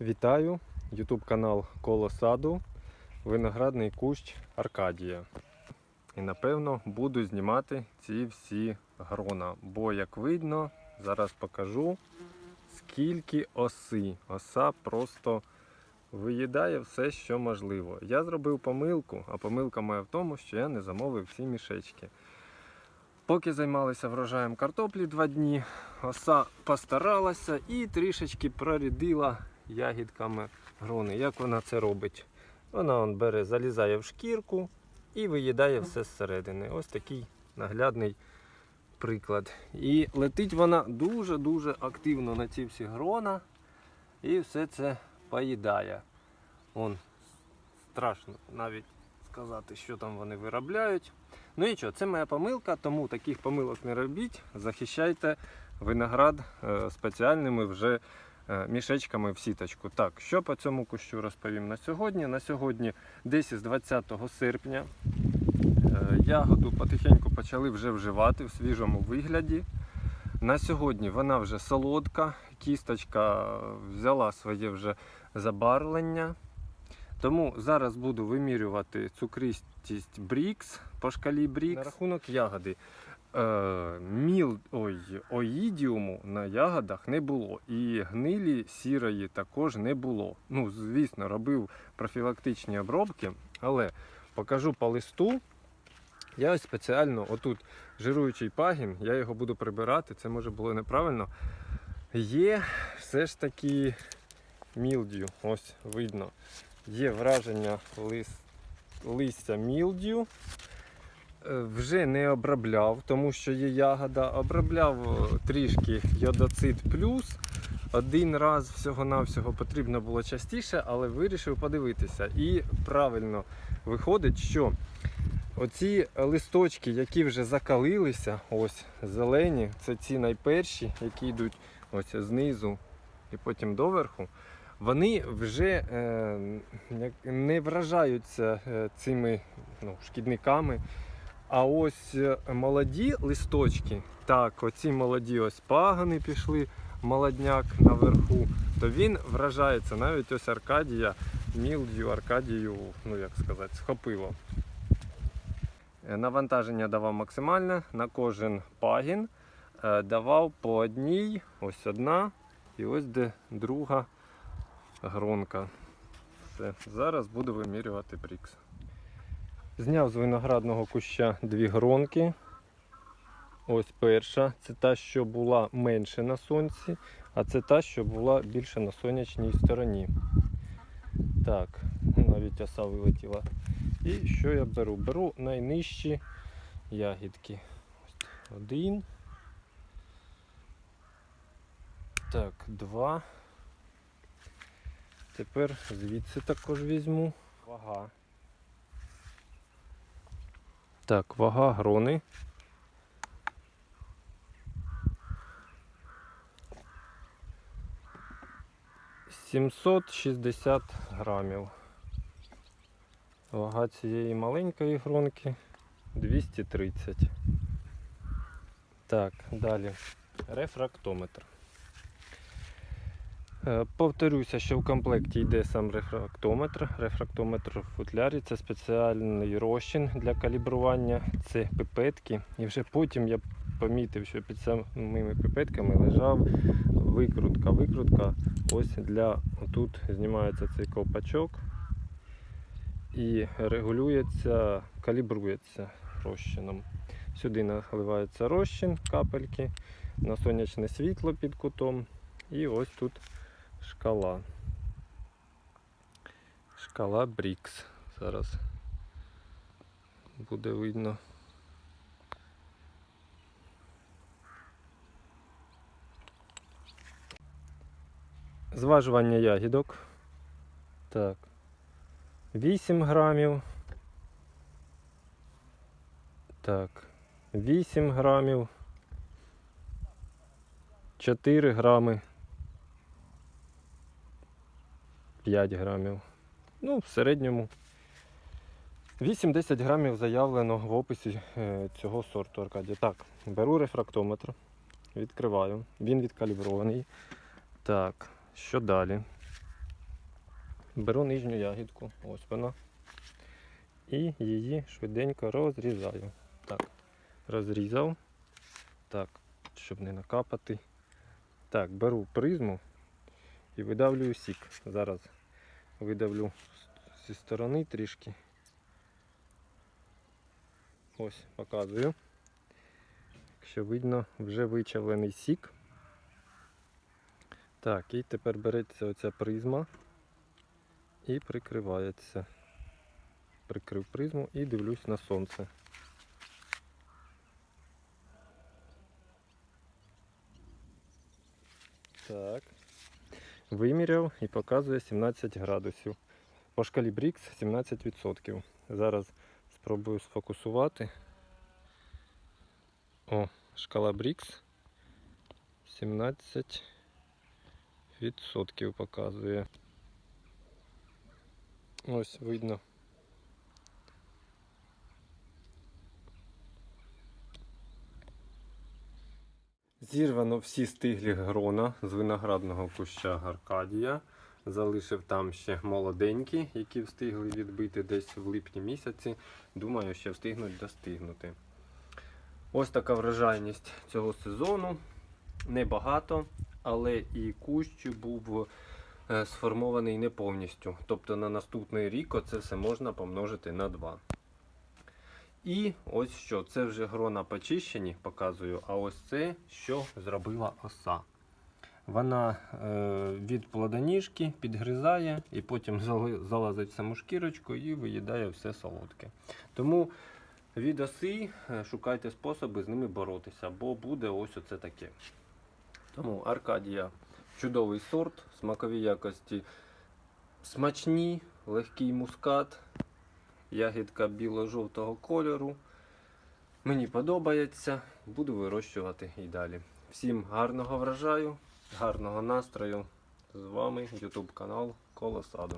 Вітаю! Ютуб канал Коло саду, виноградний кущ Аркадія. І напевно буду знімати ці всі грона. Бо, як видно, зараз покажу, скільки оси. Оса просто виїдає все, що можливо. Я зробив помилку, а помилка моя в тому, що я не замовив ці мішечки. Поки займалися врожаєм картоплі два дні, оса постаралася і трішечки прорідила ягідками грони. Як вона це робить? Вона он бере, залізає в шкірку і виїдає все зсередини. Ось такий наглядний приклад. І летить вона дуже-дуже активно на ці всі грона і все це поїдає. Он страшно навіть сказати, що там вони виробляють. Ну нічого, це моя помилка, тому таких помилок не робіть. Захищайте виноград е, спеціальними вже мішечками в сіточку. Так, що по цьому кущу розповім на сьогодні? На сьогодні, десь із 20 серпня, е, ягоду потихеньку почали вже вживати в свіжому вигляді. На сьогодні вона вже солодка, кісточка взяла своє вже забарвлення. Тому зараз буду вимірювати цукристість Брікс по шкалі Брікс. На рахунок ягоди. Е, міл, ой, оїдіуму на ягодах не було. І гнилі сірої також не було. Ну, звісно, робив профілактичні обробки, але покажу по листу. Я ось спеціально отут жируючий пагін, я його буду прибирати, це може було неправильно. Є все ж таки мілдю, ось видно. Є враження лист, листя мілдю. Е, Вже не обробляв, тому що є ягода. Обробляв е, трішки йодоцит плюс. Один раз всього-навсього потрібно було частіше, але вирішив подивитися. І правильно виходить, що оці листочки, які вже закалилися, ось зелені, це ці найперші, які йдуть ось знизу і потім доверху вони вже е, не вражаються е, цими ну, шкідниками. А ось е, молоді листочки, так, оці молоді ось пагани пішли, молодняк наверху, то він вражається. Навіть ось Аркадія, мілдю Аркадію, ну як сказати, схопило. Е, Навантаження давав максимальне на кожен пагін. Е, Давав по одній, ось одна, і ось де друга гронка. Все. Зараз буду вимірювати брікс. Зняв з виноградного куща дві гронки. Ось перша. Це та, що була менше на сонці, а це та, що була більше на сонячній стороні. Так, навіть оса вилетіла. І що я беру? Беру найнижчі ягідки. Один. Так, два. Тепер звідси також візьму. Вага. Так, вага грони. Сімсот шістдесят грамів. Вага цієї маленької гронки 230. Так, далі. Рефрактометр. Е, Повторюся, що в комплекті йде сам рефрактометр. Рефрактометр в футлярі це спеціальний розчин для калібрування. Це пипетки. І вже потім я помітив, що під самими пипетками лежав викрутка. Викрутка ось для тут знімається цей ковпачок і регулюється, калібрується розчином. Сюди наливається розчин, капельки, на сонячне світло під кутом. І ось тут шкала. Шкала Брікс. Зараз буде видно. Зважування ягідок. Так. 8 грамів. Так. 8 грамів. 4 грами. 5 грамів. Ну, в середньому 8-10 грамів заявлено в описі е, цього сорту Аркадія. Так, беру рефрактометр, відкриваю. Він відкалібрований. Так, що далі? беру нижню ягідку, ось вона. І її швиденько розрізаю. Так, розрізав. Так, щоб не накапати. Так, беру призму і видавлюю сік. Зараз видавлю зі сторони трішки. Ось, показую. Якщо видно, вже вичавлений сік. Так, і тепер береться оця призма і прикривається. Прикрив призму і дивлюсь на сонце. Так. Виміряв і показує 17 градусів. По шкалі Брікс 17%. Зараз спробую сфокусувати. О, шкала Брікс 17% показує. Ось видно. Зірвано всі стиглі грона з виноградного куща Аркадія. Залишив там ще молоденькі, які встигли відбити десь в липні місяці. Думаю, ще встигнуть достигнути. Ось така врожайність цього сезону. Небагато, але і кущ був е, сформований не повністю. Тобто на наступний рік оце все можна помножити на 2. І ось що, це вже грона почищені, показую, а ось це, що зробила оса. Вона е, від плодоніжки підгризає і потім залазить в саму шкірочку і виїдає все солодке. Тому від оси е, шукайте способи з ними боротися, бо буде ось оце таке. Тому Аркадія чудовий сорт, смакові якості смачні, легкий мускат, ягідка біло-жовтого кольору. Мені подобається, буду вирощувати і далі. Всім гарного врожаю, гарного настрою. З вами YouTube канал Коло Саду.